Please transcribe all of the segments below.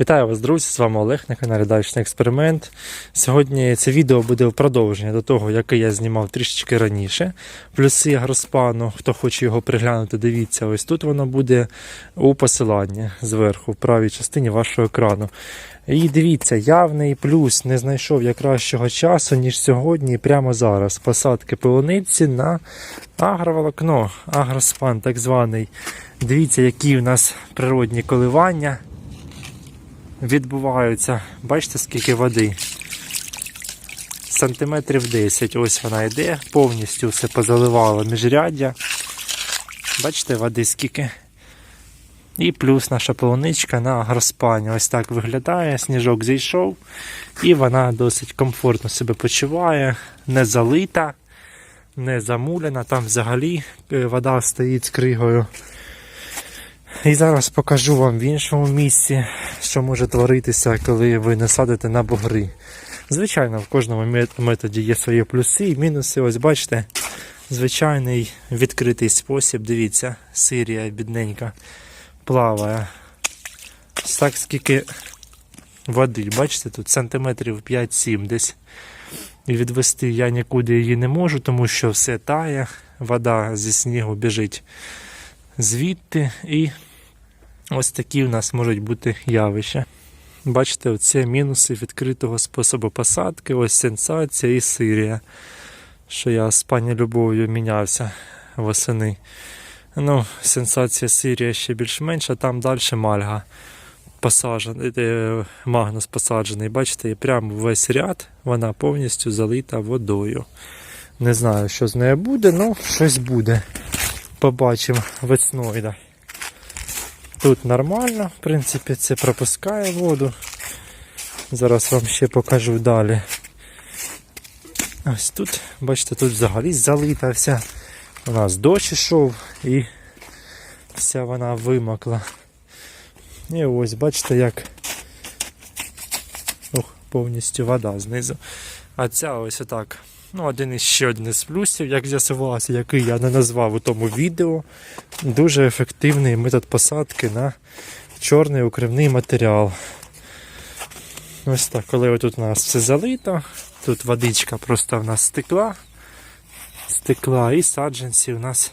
Вітаю вас, друзі! З вами Олег на каналі Дачний Експеримент. Сьогодні це відео буде в продовження до того, яке я знімав трішечки раніше. Плюси агроспану. Хто хоче його приглянути, дивіться, ось тут воно буде у посиланні зверху, в правій частині вашого екрану. І дивіться, явний плюс не знайшов я кращого часу, ніж сьогодні, і прямо зараз. Посадки полуниці на агроволокно, агроспан так званий. Дивіться, які в нас природні коливання відбуваються. Бачите, скільки води? Сантиметрів 10. Ось вона йде, повністю все позаливало міжряддя. Бачите, води скільки. І плюс наша полуничка на агроспані. Ось так виглядає. Сніжок зійшов, і вона досить комфортно себе почуває, не залита, не замулена. Там взагалі е, вода стоїть з кригою. І зараз покажу вам в іншому місці, що може творитися, коли ви не садите на бугри. Звичайно, в кожному методі є свої плюси і мінуси. Ось бачите, звичайний відкритий спосіб. Дивіться, Сирія бідненька плаває. Ось так скільки води, бачите, тут сантиметрів 5-7 десь. І відвести я нікуди її не можу, тому що все тає, вода зі снігу біжить звідти і ось такі в нас можуть бути явища. Бачите, оце мінуси відкритого способу посадки, ось сенсація і Сирія, що я з пані Любов'ю мінявся восени. Ну, сенсація Сирія ще більш-менш, а там далі мальга посаджений, е, магнус посаджений. Бачите, і прямо весь ряд вона повністю залита водою. Не знаю, що з нею буде, ну щось буде побачимо весною. Тут нормально, в принципі, це пропускає воду. Зараз вам ще покажу далі. Ось тут, бачите, тут взагалі залита вся. У нас дощ ішов і вся вона вимокла. І ось, бачите, як Ух, повністю вода знизу. А ця ось отак. Ну, один із ще один із плюсів, як з'ясувалося, який я не назвав у тому відео. Дуже ефективний метод посадки на чорний укривний матеріал. Ось так, коли тут у нас все залито, тут водичка просто в нас стекла, стекла і саджанці у нас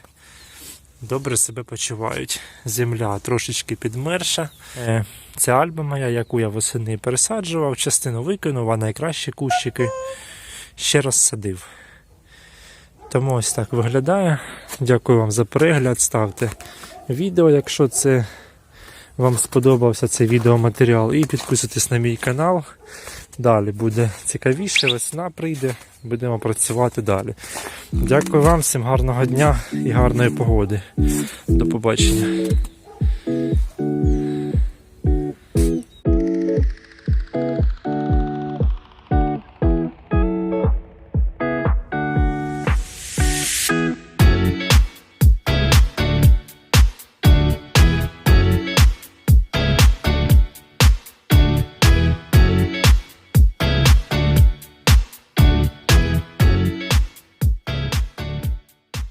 добре себе почувають. Земля трошечки підмерша. Це альба моя, яку я восени пересаджував, частину викинув, а найкращі кущики ще раз садив. Тому ось так виглядає. Дякую вам за перегляд. Ставте відео, якщо це вам сподобався цей відеоматеріал. І підписуйтесь на мій канал. Далі буде цікавіше, весна прийде, будемо працювати далі. Дякую вам, всім гарного дня і гарної погоди. До побачення.